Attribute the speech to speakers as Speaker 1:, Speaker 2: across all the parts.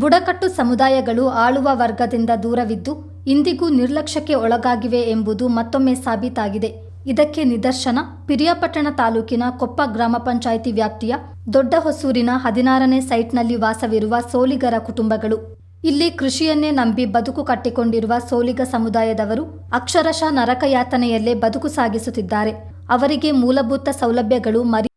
Speaker 1: ಬುಡಕಟ್ಟು ಸಮುದಾಯಗಳು ಆಳುವ ವರ್ಗದಿಂದ ದೂರವಿದ್ದು, ಇಂದಿಗೂ ನಿರ್ಲಕ್ಷ್ಯಕ್ಕೆ ಒಳಗಾಗಿವೆ ಎಂಬುದು ಮತ್ತೊಮ್ಮೆ ಸಾಬೀತಾಗಿದೆ. ಇದಕ್ಕೆ ನಿದರ್ಶನ, ಪಿರಿಯಾಪಟ್ಟಣ ತಾಲೂಕಿನ ಕೊಪ್ಪ ಗ್ರಾಮ ಪಂಚಾಯಿತಿ ವ್ಯಾಪ್ತಿಯ ದೊಡ್ಡ ಹೊಸೂರಿನ ಹದಿನಾರನೇ ಸೈಟ್ನಲ್ಲಿ ವಾಸವಿರುವ ಸೋಲಿಗರ ಕುಟುಂಬಗಳು. ಇಲ್ಲಿ ಕೃಷಿಯನ್ನೇ ನಂಬಿ ಬದುಕು ಕಟ್ಟಿಕೊಂಡಿರುವ ಸೋಲಿಗ ಸಮುದಾಯದವರು ಅಕ್ಷರಶಃ ನರಕಯಾತನೆಯಲ್ಲೇ ಬದುಕು ಸಾಗಿಸುತ್ತಿದ್ದಾರೆ. ಅವರಿಗೆ ಮೂಲಭೂತ ಸೌಲಭ್ಯಗಳು ಮರಿ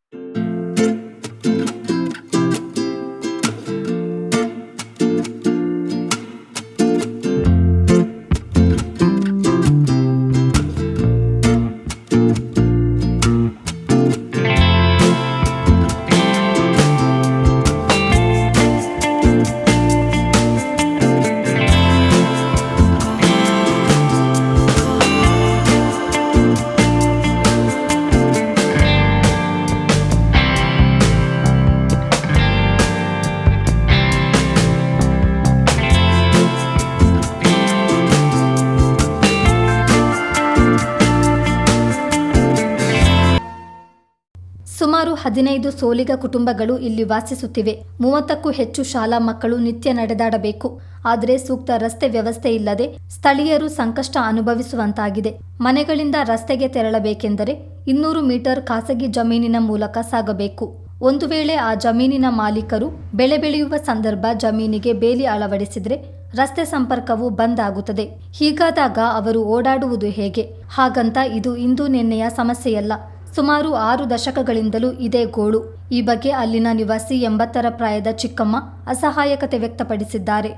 Speaker 1: ಸುಮಾರು ಹದಿನೈದು ಸೋಲಿಗ ಕುಟುಂಬಗಳು ಇಲ್ಲಿ ವಾಸಿಸುತ್ತಿವೆ. ಮೂವತ್ತಕ್ಕೂ ಹೆಚ್ಚು ಶಾಲಾ ಮಕ್ಕಳು ನಿತ್ಯ ನಡೆದಾಡಬೇಕು. ಆದರೆ ಸೂಕ್ತ ರಸ್ತೆ ವ್ಯವಸ್ಥೆ ಇಲ್ಲದೆ ಸ್ಥಳೀಯರು ಸಂಕಷ್ಟ ಅನುಭವಿಸುವಂತಾಗಿದೆ. ಮನೆಗಳಿಂದ ರಸ್ತೆಗೆ ತೆರಳಬೇಕೆಂದರೆ ಇನ್ನೂರು ಮೀಟರ್ ಖಾಸಗಿ ಜಮೀನಿನ ಮೂಲಕ ಸಾಗಬೇಕು. ಒಂದು ವೇಳೆ ಆ ಜಮೀನಿನ ಮಾಲೀಕರು ಬೆಳೆ ಬೆಳೆಯುವ ಸಂದರ್ಭ ಜಮೀನಿಗೆ ಬೇಲಿ ಅಳವಡಿಸಿದರೆ ರಸ್ತೆ ಸಂಪರ್ಕವು ಬಂದ್ ಆಗುತ್ತದೆ. ಹೀಗಾದಾಗ ಅವರು ಓಡಾಡುವುದು ಹೇಗೆ? ಹಾಗಂತ ಇದು ಇಂದು ನಿನ್ನೆಯ ಸಮಸ್ಯೆಯಲ್ಲ. ಸುಮಾರು ಆರು ದಶಕಗಳಿಂದಲೂ ಇದೇ ಗೋಳು. ಈ ಬಗ್ಗೆ ಅಲ್ಲಿನ ನಿವಾಸಿ ಎಂಬತ್ತರ ಪ್ರಾಯದ ಚಿಕ್ಕಮ್ಮ ಅಸಹಾಯಕತೆ ವ್ಯಕ್ತಪಡಿಸಿದ್ದಾರೆ.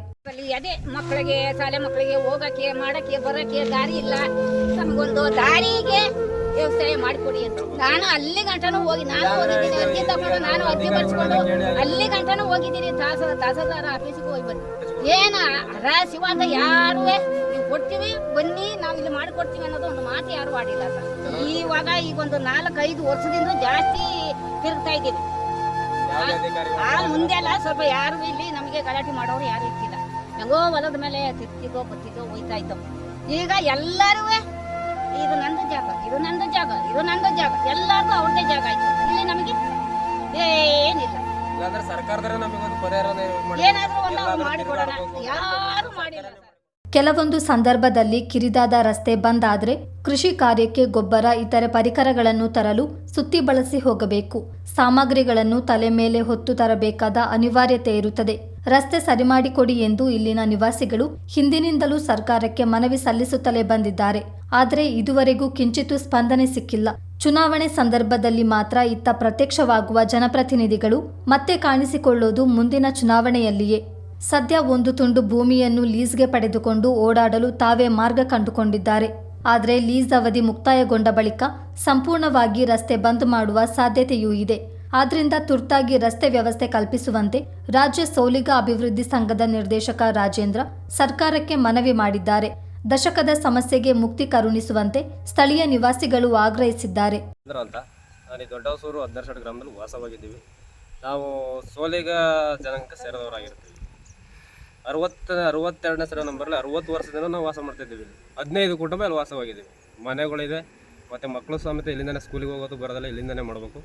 Speaker 2: ಅದೇ ಮಕ್ಕಳಿಗೆ, ಶಾಲೆ ಮಕ್ಕಳಿಗೆ ಹೋಗಕ್ಕೆ, ಮಾಡಕ್ಕೆ, ಬರಕ್ಕೆ ದಾರಿ ಇಲ್ಲ. ನಮಗೊಂದು ದಾರಿಗೆ ವ್ಯವಸಾಯ ಮಾಡಿಕೊಡಿ ಅಂತ. ನಾನು ಅಲ್ಲಿ ಗಂಟನೂ ಹೋಗಿ, ನಾನು ಹೋಗಿದ್ದೀನಿ ಅರ್ಜಿ ತಗೊಂಡು ನಾನು ಅರ್ಜಿ ಬರ್ಸ್ಕೊಂಡು ಅಲ್ಲಿ ಗಂಟನೂ ಹೋಗಿದ್ದೀನಿ. ತಾಸ ತಹಸೀಲ್ದಾರ ಆಫೀಸಿಗೆ ಹೋಗಿ ಬಂದು. ಏನ, ಅರ ಶಿವ ಅಂತ ಯಾರು ಕೊಡ್ತೀವಿ ಬನ್ನಿ ನಾವು ಇಲ್ಲಿ ಮಾಡಿಕೊಡ್ತೀವಿ ಅನ್ನೋದು ಒಂದು ಮಾತು ಯಾರು ಆಡಿಲ್ಲ ಸರ್. ಇವಾಗ ಈಗ ಒಂದು ನಾಲ್ಕೈದು ವರ್ಷದಿಂದ ಜಾಸ್ತಿ ತಿರುಗ್ತಾ ಇದ್ದೀವಿ. ಆ ಮುಂದೆ ಅಲ್ಲ ಸ್ವಲ್ಪ ಯಾರು ಇಲ್ಲಿ ನಮಗೆ ಗಲಾಟೆ ಮಾಡೋರು ಯಾರು ಇರ್ತಿಲ್ಲ. ಹೆಂಗೋ ಹೊಲದ ಮೇಲೆ ತಿರ್ತಿದ್ದೋ ಬತ್ತಿದ್ದೋ ಹೋಯ್ತಾ ಇದ್ದೋ. ಈಗ ಎಲ್ಲರೂ ಇದು ನಂದು ಜಾಗ ಇದು ನಂದು ಜಾಗ ಇದು ನಂದು ಜಾಗ ಎಲ್ಲರಿಗೂ ಅವ್ರದೇ ಜಾಗ ಆಯ್ತು. ಇಲ್ಲಿ ನಮಗೆ ಏನಿಲ್ಲ. ಏನಾದ್ರೂ ಒಂದು ಮಾಡಿಕೊಡೋಣ. ಯಾರು ಮಾಡಿಲ್ಲ ಸರ್
Speaker 1: ಕೆಲವೊಂದು ಸಂದರ್ಭದಲ್ಲಿ ಕಿರಿದಾದ ರಸ್ತೆ ಬಂದ್ ಆದ್ರೆ ಕೃಷಿ ಕಾರ್ಯಕ್ಕೆ ಗೊಬ್ಬರ, ಇತರೆ ಪರಿಕರಗಳನ್ನು ತರಲು ಸುತ್ತಿ ಬಳಸಿ ಹೋಗಬೇಕು. ಸಾಮಗ್ರಿಗಳನ್ನು ತಲೆ ಮೇಲೆ ಹೊತ್ತು ತರಬೇಕಾದ ಅನಿವಾರ್ಯತೆ ಇರುತ್ತದೆ. ರಸ್ತೆ ಸರಿಮಾಡಿಕೊಡಿ ಎಂದು ಇಲ್ಲಿನ ನಿವಾಸಿಗಳು ಹಿಂದಿನಿಂದಲೂ ಸರ್ಕಾರಕ್ಕೆ ಮನವಿ ಸಲ್ಲಿಸುತ್ತಲೇ ಬಂದಿದ್ದಾರೆ. ಆದರೆ ಇದುವರೆಗೂ ಕಿಂಚಿತ್ತೂ ಸ್ಪಂದನೆ ಸಿಕ್ಕಿಲ್ಲ. ಚುನಾವಣೆ ಸಂದರ್ಭದಲ್ಲಿ ಮಾತ್ರ ಇತ್ತ ಪ್ರತ್ಯಕ್ಷವಾಗುವ ಜನಪ್ರತಿನಿಧಿಗಳು ಮತ್ತೆ ಕಾಣಿಸಿಕೊಳ್ಳೋದು ಮುಂದಿನ ಚುನಾವಣೆಯಲ್ಲಿಯೇ. ಸದ್ಯ ಒಂದು ತುಂಡು ಭೂಮಿಯನ್ನು ಲೀಸ್ಗೆ ಪಡೆದುಕೊಂಡು ಓಡಾಡಲು ತಾವೇ ಮಾರ್ಗ ಕಂಡುಕೊಂಡಿದ್ದಾರೆ. ಆದರೆ ಲೀಸ್ ಅವಧಿ ಮುಕ್ತಾಯಗೊಂಡ ಬಳಿಕ ಸಂಪೂರ್ಣವಾಗಿ ರಸ್ತೆ ಬಂದ್ ಮಾಡುವ ಸಾಧ್ಯತೆಯೂ ಇದೆ. ಆದ್ದರಿಂದ ತುರ್ತಾಗಿ ರಸ್ತೆ ವ್ಯವಸ್ಥೆ ಕಲ್ಪಿಸುವಂತೆ ರಾಜ್ಯ ಸೌಲಿಗ ಅಭಿವೃದ್ಧಿ ಸಂಘದ ನಿರ್ದೇಶಕ ರಾಜೇಂದ್ರ ಸರ್ಕಾರಕ್ಕೆ ಮನವಿ ಮಾಡಿದ್ದಾರೆ. ದಶಕದ ಸಮಸ್ಯೆಗೆ ಮುಕ್ತಿ ಕರುಣಿಸುವಂತೆ ಸ್ಥಳೀಯ ನಿವಾಸಿಗಳು ಆಗ್ರಹಿಸಿದ್ದಾರೆ.
Speaker 3: ಗ್ರಾಮದಲ್ಲಿ ವಾಸವಾಗಿದ್ದೀವಿ. ನಾವು ಸೋಲಿಗ ಜನಾಂಗಕ್ಕೆ ಸೇರಿದವರಾಗಿರ್ತೀವಿ. ಅರವತ್ತ, ಅರವತ್ತೆರಡನೇ ಸರ ನಂಬರಲ್ಲಿ ಅರವತ್ತು ವರ್ಷದಿಂದ ನಾವು ವಾಸ ಮಾಡ್ತಿದ್ದೀವಿ ಇಲ್ಲಿ ಹದಿನೈದು ಕುಟುಂಬ ಅಲ್ಲಿ ವಾಸವಾಗಿದ್ದೀವಿ. ಮನೆಗಳಿದೆ, ಮತ್ತು ಮಕ್ಕಳು ಸಮೇತ ಇಲ್ಲಿಂದನೇ ಸ್ಕೂಲಿಗೆ ಹೋಗೋದು, ಬರೋದಲ್ಲ ಇಲ್ಲಿಂದನೇ ಮಾಡಬೇಕು.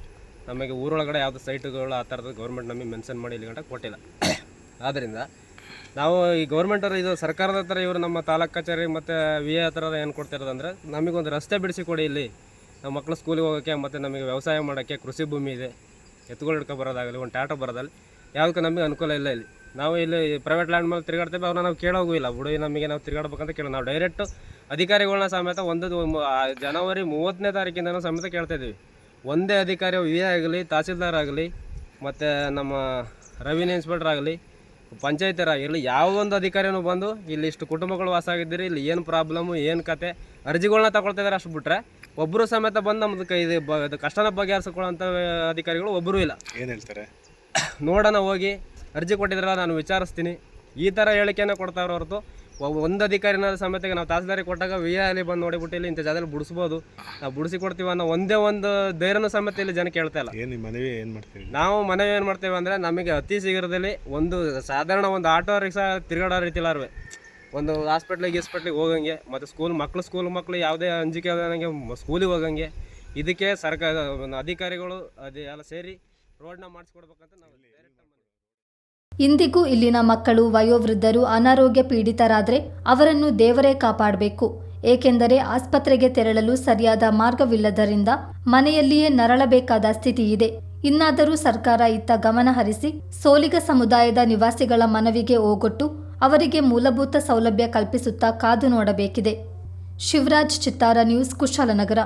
Speaker 3: ನಮಗೆ ಊರೊಳಗಡೆ ಯಾವುದು ಸೈಟ್ಗಳು ಆ ಥರದ್ದು ಗೌರ್ಮೆಂಟ್ ನಮಗೆ ಮೆನ್ಷನ್ ಮಾಡಿ ಇಲ್ಲಿ ಗಂಟ ಕೊಟ್ಟಿಲ್ಲ. ಆದ್ದರಿಂದ ನಾವು ಈ ಗೌರ್ಮೆಂಟರು ಇದು ಸರ್ಕಾರದ ಹತ್ರ ಇವರು ನಮ್ಮ ತಾಲೂಕು ಕಚೇರಿ ಮತ್ತು ವಿ ಎ ಹತ್ರ ಏನು ಕೊಡ್ತಿರೋದಂದ್ರೆ ನಮಗೊಂದು ರಸ್ತೆ ಬಿಡಿಸಿ ಕೊಡಿ ಇಲ್ಲಿ. ನಮ್ಮ ಮಕ್ಕಳು ಸ್ಕೂಲಿಗೆ ಹೋಗೋಕ್ಕೆ ಮತ್ತು ನಮಗೆ ವ್ಯವಸಾಯ ಮಾಡೋಕ್ಕೆ ಕೃಷಿ ಭೂಮಿ ಇದೆ. ಎತ್ತುಗಳು ಹಿಡ್ಕೊ ಬರೋದಾಗಲಿ, ಒಂದು ಟ್ಯಾಟೋ ಬರೋದಲ್ಲಿ ಯಾವುದಕ್ಕೂ ನಮಗೆ ಅನುಕೂಲ ಇಲ್ಲ ಇಲ್ಲಿ. ನಾವು ಇಲ್ಲಿ ಪ್ರೈವೇಟ್ ಲ್ಯಾಂಡ್ ಮೇಲೆ ತಿರುಗಾಡ್ತೇವೆ ಅವ್ರನ್ನ ನಾವು ಕೇಳೋಗೂ ಇಲ್ಲ ಬಿಡು ನಮಗೆ ನಾವು ತಿರುಗಾಡ್ಬೇಕಂತ ಕೇಳೋ ನಾವು ಡೈರೆಕ್ಟ್ ಅಧಿಕಾರಿಗಳನ್ನ ಸಮೇತ ಒಂದು ಜನವರಿ ಮೂವತ್ತನೇ ತಾರೀಕಿಂದ ಸಮೇತ ಕೇಳ್ತಾ ಇದ್ದೀವಿ. ಒಂದೇ ಅಧಿಕಾರಿ ವಿ ಎ ಆಗಲಿ ತಹಸೀಲ್ದಾರ್ ಆಗಲಿ ಮತ್ತು ನಮ್ಮ ರೆವಿನ್ಯೂ ಇನ್ಸ್ಪೆಕ್ಟರ್ ಆಗಲಿ ಪಂಚಾಯತರಾಗಿರಲಿ ಯಾವ ಒಂದು ಅಧಿಕಾರಿನೂ ಬಂದು ಇಲ್ಲಿ ಇಷ್ಟು ಕುಟುಂಬಗಳು ವಾಸ ಆಗಿದ್ದೀರಿ ಇಲ್ಲಿ ಏನು ಪ್ರಾಬ್ಲಮ್ಮು ಏನು ಕತೆ ಅರ್ಜಿಗಳನ್ನ ತಗೊಳ್ತಾ ಇದ್ದಾರೆ ಅಷ್ಟು ಬಿಟ್ರೆ ಒಬ್ಬರು ಸಮೇತ ಬಂದು ನಮ್ಮದು ಕೈ ಇದು ಬ ಕಷ್ಟನ ಬಗೆಹರಿಸ್ಕೊಳ್ಳೋಂಥ ಅಧಿಕಾರಿಗಳು ಒಬ್ಬರೂ ಇಲ್ಲ.
Speaker 4: ಏನು ಹೇಳ್ತಾರೆ?
Speaker 3: ನೋಡೋಣ ಹೋಗಿ ಅರ್ಜಿ ಕೊಟ್ಟಿದ್ರಲ್ಲ ನಾನು ವಿಚಾರಿಸ್ತೀನಿ. ಈ ಥರ ಹೇಳಿಕೆಯನ್ನು ಕೊಡ್ತಾವ್ರ ಹೊರತು ಒಂದು ಅಧಿಕಾರಿನ ಸಮೇತಕ್ಕೆ ನಾವು ತಹಸೀಲ್ದಾರಿಗೆ ಕೊಟ್ಟಾಗ ವಿ ಅಲ್ಲಿ ಬಂದು ನೋಡಿಬಿಟ್ಟು ಇಲ್ಲಿ ಇಂಥ ಜಾಗದಲ್ಲಿ ಬಿಡಿಸ್ಬೋದು. ನಾವು ಬಿಡಿಸಿ ಕೊಡ್ತೀವಿ ಅನ್ನೋ ಒಂದೇ ಒಂದು ಧೈರ್ಯನ ಸಮೇತ ಇಲ್ಲಿ ಜನ ಕೇಳ್ತಾ ಇಲ್ಲ.
Speaker 4: ಏನು ಮನವಿ ಏನು ಮಾಡ್ತೀವಿ
Speaker 3: ನಾವು ಮನವಿ ಏನು ಮಾಡ್ತೇವೆ ಅಂದರೆ ನಮಗೆ ಅತಿ ಶೀಘ್ರದಲ್ಲಿ ಒಂದು ಸಾಧಾರಣ ಒಂದು ಆಟೋ ರಿಕ್ಷಾ ತಿರುಗಾಡೋ ರೀತಿಲಾರ್ವೆ. ಒಂದು ಹಾಸ್ಪಿಟ್ಲಿಗೆ ಗೀಸ್ಪಿಟ್ಲಿಗೆ ಹೋಗಂಗೆ ಮತ್ತು ಸ್ಕೂಲ್ ಮಕ್ಕಳು ಸ್ಕೂಲ್ ಮಕ್ಕಳು ಯಾವುದೇ ಅಂಜಿಕೆ ನನಗೆ ಸ್ಕೂಲಿಗೆ ಹೋಗಂಗೆ. ಇದಕ್ಕೆ ಸರ್ಕಾರ ಅಧಿಕಾರಿಗಳು ಅದೇ ಎಲ್ಲ ಸೇರಿ ರೋಡ್ನ ಮಾಡಿಸ್ಕೊಡ್ಬೇಕಂತ ನಾವು
Speaker 1: ಇಂದಿಗೂ ಇಲ್ಲಿನ ಮಕ್ಕಳು, ವಯೋವೃದ್ಧರು ಅನಾರೋಗ್ಯ ಪೀಡಿತರಾದರೆ ಅವರನ್ನು ದೇವರೇ ಕಾಪಾಡಬೇಕು. ಏಕೆಂದರೆ ಆಸ್ಪತ್ರೆಗೆ ತೆರಳಲು ಸರಿಯಾದ ಮಾರ್ಗವಿಲ್ಲದರಿಂದ ಮನೆಯಲ್ಲಿಯೇ ನರಳಬೇಕಾದ ಸ್ಥಿತಿ ಇದೆ. ಇನ್ನಾದರೂ ಸರ್ಕಾರ ಇತ್ತ ಗಮನ ಹರಿಸಿ ಸೋಲಿಗ ಸಮುದಾಯದ ನಿವಾಸಿಗಳ ಮನವಿಗೆ ಓಗೊಟ್ಟು ಅವರಿಗೆ ಮೂಲಭೂತ ಸೌಲಭ್ಯ ಕಲ್ಪಿಸುತ್ತಾ ಕಾದು ನೋಡಬೇಕಿದೆ. ಶಿವರಾಜ್ ಚಿತ್ತಾರ ನ್ಯೂಸ್ ಕುಶಾಲನಗರ.